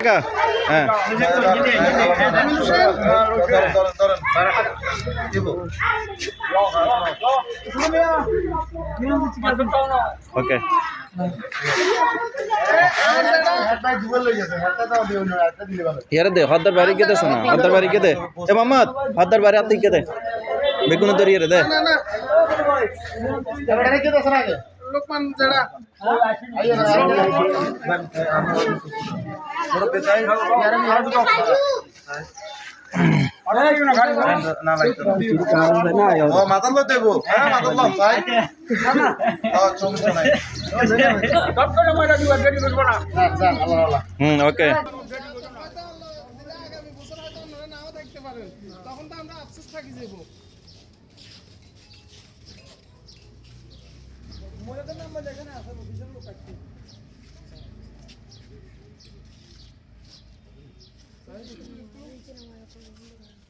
হ্যাঁ। ওকে। ইয়ারে দে হদ্দার বাড়ি কে দেছ না হদ্দার বাড়ি কে দে? এ মোহাম্মদ হদ্দার বাড়ি আত্মিক কে দে? বেগুন লোকমান যারা মাতাল দেবো হ্যাঁ মাতাল তাই হুম ওকে। তখন তো আমরা আফসোস থাকি যাব ওদের নাম্বার এখানে আছে ভীষণ লোক আছে Thank you.